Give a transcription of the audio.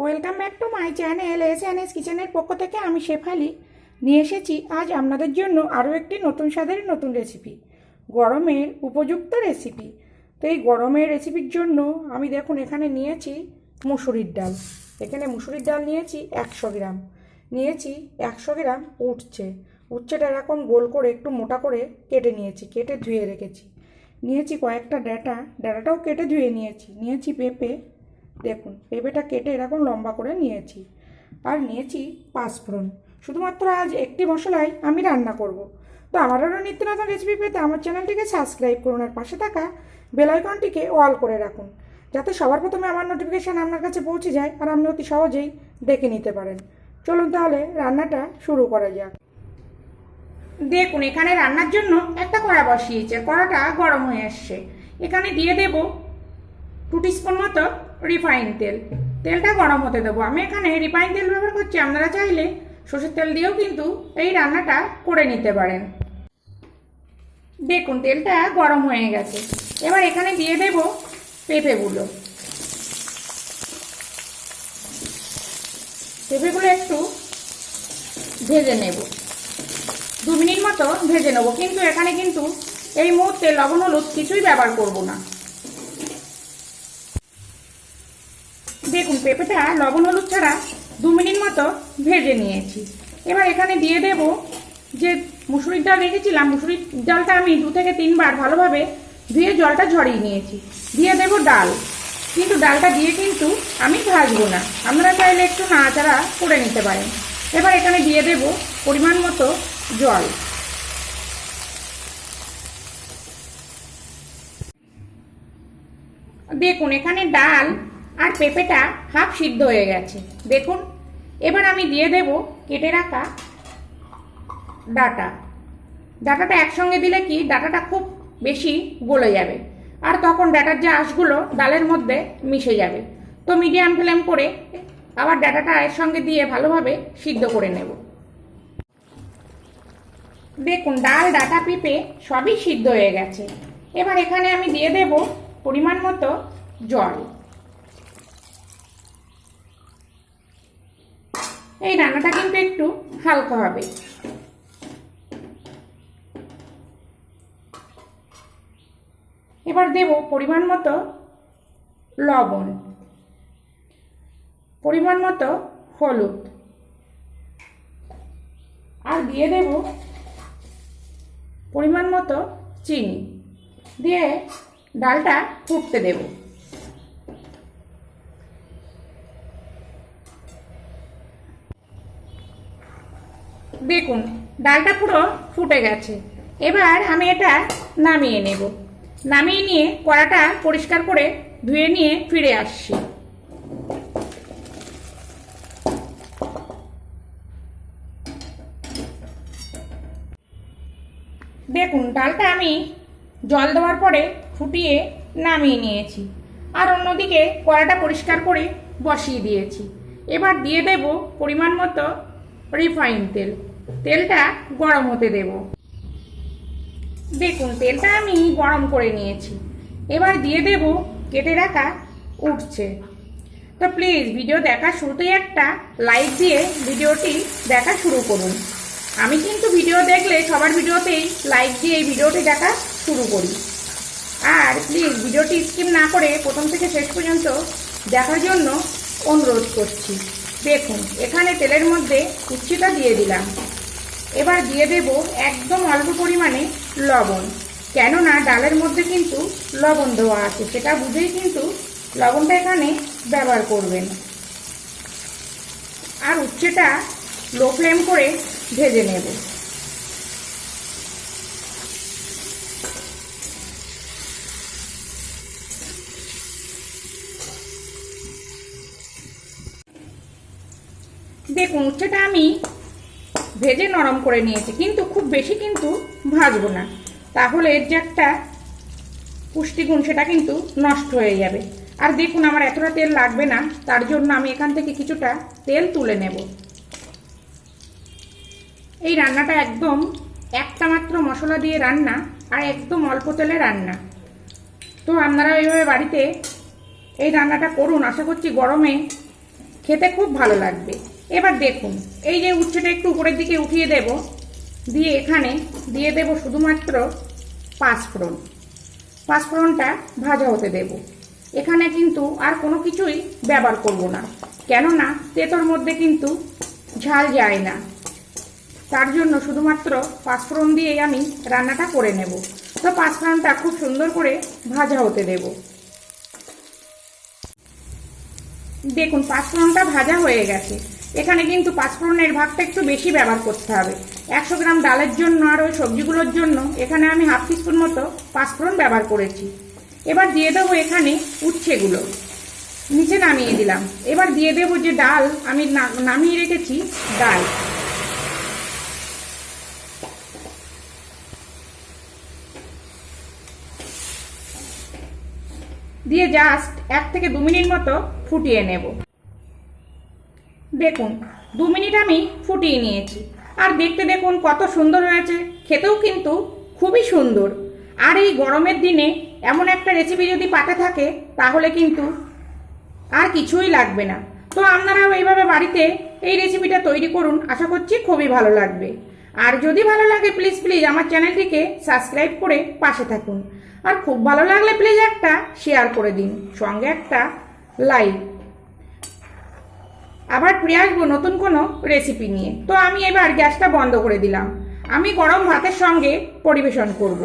Welcome back to my channel S N S কিচেনের পক্ষ থেকে আমি শেফালি। নিয়ে এসেছি আজ আপনাদের জন্য আরও একটি নতুন স্বাদের নতুন রেসিপি গরমের উপযুক্ত রেসিপি তো এই গরমের রেসিপির জন্য আমি দেখুন এখানে নিয়েছি মুসুরির ডাল। এখানে মুসুরির ডাল নিয়েছি একশো গ্রাম। নিয়েছি একশো গ্রাম উঠছে উচ্ছেটা এরকম গোল করে একটু মোটা করে কেটে নিয়েছি, কেটে ধুয়ে রেখেছি। নিয়েছি কয়েকটা ডাটা, ডাটাটাও কেটে ধুয়ে নিয়েছি। নিয়েছি পেঁপে দেখুন, পেঁপেটা কেটে এরকম লম্বা করে নিয়েছি। আর নিয়েছি পাঁচফোড়ন। শুধুমাত্র আজ একটি মশলায় আমি রান্না করব। তো আমার আরও নিত্য নতুন রেসিপি পেতে আমার চ্যানেলটিকে সাবস্ক্রাইব করুন আর পাশে থাকা বেলাইকনটিকে অল করে রাখুন, যাতে সবার প্রথমে আমার নোটিফিকেশান আপনার কাছে পৌঁছে যায় আর আপনি অতি সহজেই দেখে নিতে পারেন। চলুন তাহলে রান্নাটা শুরু করা যাক। দেখুন, এখানে রান্নার জন্য একটা কড়া বসিয়েছে। কড়াটা গরম হয়ে আসছে। এখানে দিয়ে দেব টু টিস্পুন মতো রিফাইন তেল। তেলটা গরম হতে দেবো। আমি এখানে রিফাইন তেল ব্যবহার করছি। আপনারা চাইলে সর্ষের তেল দিয়েও কিন্তু এই রান্নাটা করে নিতে পারেন। দেখুন, তেলটা গরম হয়ে গেছে। এবার এখানে দিয়ে দেব পেঁপেগুলো। পেঁপেগুলো একটু ভেজে নেব। দু মিনিট মতো ভেজে নেব। কিন্তু এখানে কিন্তু এই মুহূর্তে লবণ হলুদ কিছুই ব্যবহার করব না। দেখুন পেঁপেটা লবণ হলুদ ছাড়া দু মিনিট মতো ভেজে নিয়েছি। এবার এখানে দিয়ে দেব যে মুসুরির ডাল রেখেছিলাম, মুসুরির ডালটা আমি দু থেকে তিনবার ভালোভাবে ধুয়ে জলটা ঝরিয়ে নিয়েছি। দিয়ে দেব ডাল। কিন্তু ডালটা দিয়ে কিন্তু আমি ভাজবো না। আপনারা চাইলে একটু নাড়াচাড়া করে নিতে পারেন। এবার এখানে দিয়ে দেব পরিমাণ মতো জল। দেখুন, এখানে ডাল আর পেঁপেটা হাফ সিদ্ধ হয়ে গেছে। দেখুন, এবার আমি দিয়ে দেব কেটে রাখা ডাটা। ডাটাটা একসঙ্গে দিলে কি, ডাটাটা খুব বেশি গলে যাবে। আর তখন ডাটার যে আঁশগুলো, ডালের মধ্যে মিশে যাবে। তো মিডিয়াম ফ্লেম করে আবার ডাটাটা এর সঙ্গে দিয়ে ভালোভাবে সিদ্ধ করে নেব। দেখুন, ডাল, ডাটা, পিপে সবই সিদ্ধ হয়ে গেছে। এবার এখানে আমি দিয়ে দেব পরিমাণ মতো জল। এই রান্নাটা কিন্তু একটু হালকা হবে। এবার দেব পরিমাণ মতো লবণ। পরিমাণ মতো হলুদ। আর দিয়ে দেব পরিমাণ মতো চিনি। দিয়ে ডালটা ফুটতে দেব। দেখুন ডালটা পুরো ফুটে গেছে। এবার আমি এটা নামিয়ে নেব। নামিয়ে নিয়ে কড়াটা পরিষ্কার করে ধুয়ে নিয়ে ফিরে আসছি। দেখুন, ডালটা আমি জল দেওয়ার পরে ফুটিয়ে নামিয়ে নিয়েছি। আর অন্যদিকে কড়াটা পরিষ্কার করে বসিয়ে দিয়েছি। এবার দিয়ে দেব পরিমাণ মতো রিফাইন তেল। তেলটা গরম হতে দেব। দেখুন, তেলটা আমি গরম করে নিয়েছি। এবার দিয়ে দেব, কেটে রাখা উঠছে তো প্লিজ ভিডিও দেখা শুরুতেই একটা লাইক দিয়ে ভিডিওটি দেখা শুরু করুন। আমি কিন্তু ভিডিও দেখলে সবার ভিডিওতেই লাইক দিয়ে এই ভিডিওটি দেখা শুরু করি। আর প্লিজ ভিডিওটি স্কিপ না করে প্রথম থেকে শেষ পর্যন্ত দেখার জন্য অনুরোধ করছি। দেখুন, এখানে তেলের মধ্যে উচ্ছিটা দিয়ে দিলাম। এবার দিয়ে দেব একদম অল্প পরিমাণে লবণ। কেননা ডালের মধ্যে কিন্তু লবণ দেওয়া আছে, সেটা বুঝেই কিন্তু লবণটা এখানে ব্যবহার করবেন। আর উচ্ছেটা লো ফ্লেম করে ভেজে নেব। দেখুন, উচ্ছেটা আমি ভেজে নরম করে নিয়েছি, কিন্তু খুব বেশি কিন্তু ভাজবো না। তাহলে এর যে একটা পুষ্টিগুণ, সেটা কিন্তু নষ্ট হয়ে যাবে। আর দেখুন, আমার এতটা তেল লাগবে না, তার জন্য আমি এখান থেকে কিছুটা তেল তুলে নেব। এই রান্নাটা একদম একটা মাত্র মশলা দিয়ে রান্না, আর একদম অল্প তেলে রান্না। তো আপনারা এইভাবে বাড়িতে এই রান্নাটা করুন, আশা করছি গরমে খেতে খুব ভালো লাগবে। এবার দেখুন, এই যে উচ্ছেটা একটু উপরের দিকে উঠিয়ে দেব, দিয়ে এখানে দিয়ে দেব শুধুমাত্র পাঁচফোড়ন। পাঁচফোড়নটা ভাজা হতে দেব। এখানে কিন্তু আর কোনো কিছুই ব্যবহার করব না, কেননা তেতোর মধ্যে কিন্তু ঝাল যায় না। তার জন্য শুধুমাত্র পাঁচফোড়ন দিয়েই আমি রান্নাটা করে নেব। তো পাঁচফোড়নটা খুব সুন্দর করে ভাজা হতে দেব। দেখুন, পাঁচফোড়নটা ভাজা হয়ে গেছে। এখানে কিন্তু পাঁচফোড়নের ভাগটা একটু বেশি ব্যবহার করতে হবে। একশো গ্রাম ডালের জন্য আর ওই সবজিগুলোর জন্য এখানে আমি হাফ টিস্পুন মতো পাঁচফোড়ন ব্যবহার করেছি। এবার দিয়ে দেবো এখানে উচ্ছেগুলো। নিচে নামিয়ে দিলাম। এবার দিয়ে দেবো যে ডাল, আমি নামিয়ে রেখেছি ডাল। দিয়ে জাস্ট এক থেকে দু মিনিট মতো ফুটিয়ে নেব। দেখুন, দু মিনিট আমি ফুটিয়ে নিয়েছি। আর দেখতে দেখুন কত সুন্দর হয়েছে। খেতেও কিন্তু খুবই সুন্দর। আর এই গরমের দিনে এমন একটা রেসিপি যদি পাতে থাকে, তাহলে কিন্তু আর কিছুই লাগবে না। তো আপনারাও এইভাবে বাড়িতে এই রেসিপিটা তৈরি করুন। আশা করছি খুবই ভালো লাগবে। আর যদি ভালো লাগে প্লিজ প্লিজ আমার চ্যানেলটিকে সাবস্ক্রাইব করে পাশে থাকুন। আর খুব ভালো লাগলে প্লিজ একটা শেয়ার করে দিন। সঙ্গে একটা লাইক আবার ফিরে আসব নতুন কোনো রেসিপি নিয়ে। তো আমি এবার গ্যাসটা বন্ধ করে দিলাম। আমি গরম ভাতের সঙ্গে পরিবেশন করব।